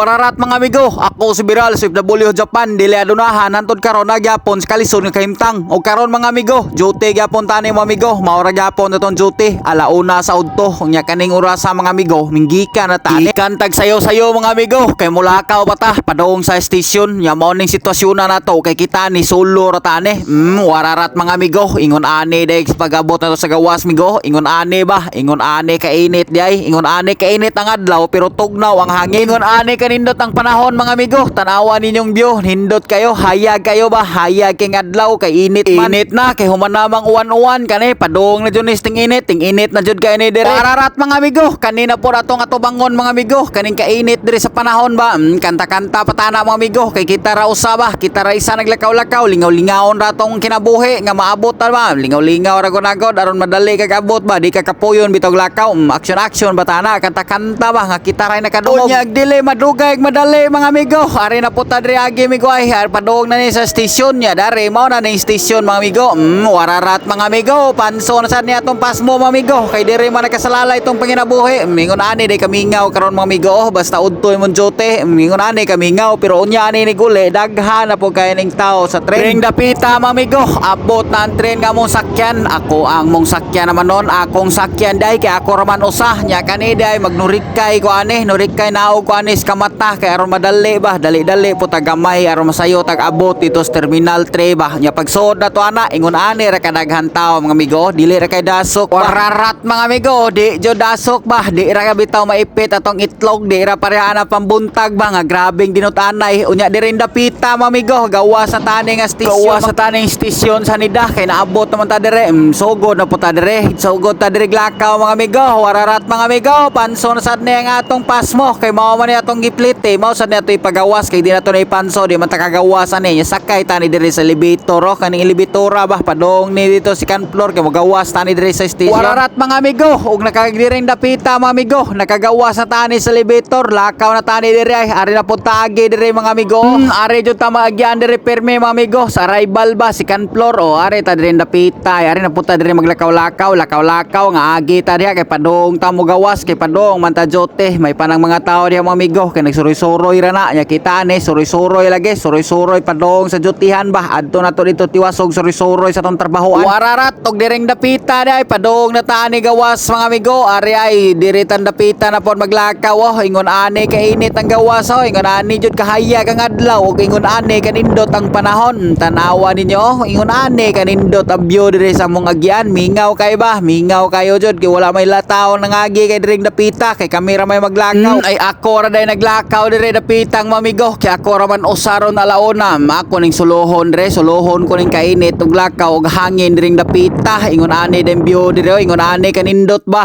Wararat mga amigo, ako si Biral sa FW Japan, dili adunahan hantod karon na gyapon sa kalisod nga kahimtang. O karon mga amigo, duty gyapon tani mga amigo, maura gyapon itong duty. Alauna sa udto, nya kaning oras sa mga amigo, minggika na tani. Ikan tag sayo-sayo mga amigo, kay mulakaw pa ta padong sa station. Nya mao ning sitwasyon na nato kay kita ni solo ra tani. Mm, wararat mga amigo, ingon ani day pagabot na to sa gawas migo, ingon ani ba, ingon ani kainit di ay, ingon ani kainit ang adlaw pero tugnaw ang hangin. Ingon ani kanindot ang panahon mga amigo, tanawa ninyong view, hindot kayo, hayag kayo ba, hayag kay adlaw kay init man. Init na kay human namang uwan-uwan kani padung na jud ting init, ting init na jud kay ni dire. Wararat mga amigo, kanina po atong atubangon mga amigo, kaning kainit dire sa panahon ba, mm, kanta-kanta patana mga amigo, kay kita ra usaba, kita ra isa naglakaw-lakaw, lingaw-lingawon ra tong kinabuhi nga maabot ta ba, lingaw-lingaw ra gunagod aron madali kag abot ba, di ka kapuyon bitog lakaw, mm, action action batana, kanta-kanta ba? Nga kita ra nakadungog. Unyag dili madugay ug madali mga amigo, ari na puta diri agi amigo ay. Ar na ni sa station niya, dari mao na ni station mga amigo. Mm, wararat mga amigo, panso na sad niya atong pasmo mga amigo, kay diri man nakasalala itong panginabuhi. Mingon ani day kamingaw karon mga amigo, oh, basta udto imong jote, mingon ani kamingaw pero unya ani ni guli daghan na po kay ning tao sa tren. Ring dapita mga amigo, abot na ang tren nga mong sakyan. Ako ang mong sakyan naman nun, akong sakyan day. Kay ako raman usah nya kani day. Magnurik kay ko ani, nurik kay naog ko ani. Sa kamata kay aron madali ba, dali-dali po tagamay aron masayo tag abot dito sa terminal 3 ba. Nya pagsuod na to ana, ingon ani ra kadaghan tao mga amigo, dili ra kay dasok. Wararat mga amigo, di jo dasok ba, di ra ka bitaw maipit atong itlog, di ra pareha na pambuntag ba nga grabing dinutanay. Unya di rin dapita mga amigo, gawa sa tani nga stisyon. Gawa sa taning stisyon sa nida kay naabot naman ta dire. Mm, sugod na po ta dire. Sugod ta dire glakaw mga amigo, wararat mga amigo, panso na sad niya nga atong pasmo kay mao man ni atong giplit eh. Mao sad niya to ipagawas kay di na to na ipanso, di man ta kagawasan eh. Sakay tani dire sa elevator oh, kaning elevatora ba? Padong ni dito si kan floor kay magawas tani dire sa station. Wararat mga amigo, ug nakagdiring dapita mga amigo, nakagawas na tani sa elevator, lakaw na tani dire ay. Ari na punta agi dire mga amigo. Hmm, ari jud ta maagyan dire perme mga amigo. Sa arrival ba si kan floor o ari ta dire dapita, ay, ari na punta dire maglakaw-lakaw, lakaw-lakaw nga agi ta diha kay padong ta mo gawas kay padong man ta jote, may panang mga tao diha mga amigo kay nagsuroy-suroy ra na. Nya kita ni suroy-suroy lagi, suroy-suroy padong sa jotihan ba? Adto na to dito tiwasog suroy-suroy sa tong trabahoan. Wararat og direng dapita di ay. Padong na tani gawas mga amigo, ari ay diritan dapita na pod maglakaw oh, ingon ani kainit ang gawas oh, ingon ani jud kahaya kang adlaw. Ug ingon ani kanindot ang panahon. Tanawa ninyo oh, ingon ani kanindot view dire sa mong agyan, mingaw kay ba, mingaw kayo jud. Kay wala may lataw nangagi kay direng dapita. Kay kamera may maglakaw. ay ako ra day naglakaw dire dapitang mamigo. Kay ako ra man usaron alauna, ako ning suluhon dire, suluhon ko ning kainit. Ug lakaw ug hangin diring dapita, ingon ani den view dire, ingon ani kanindot ba.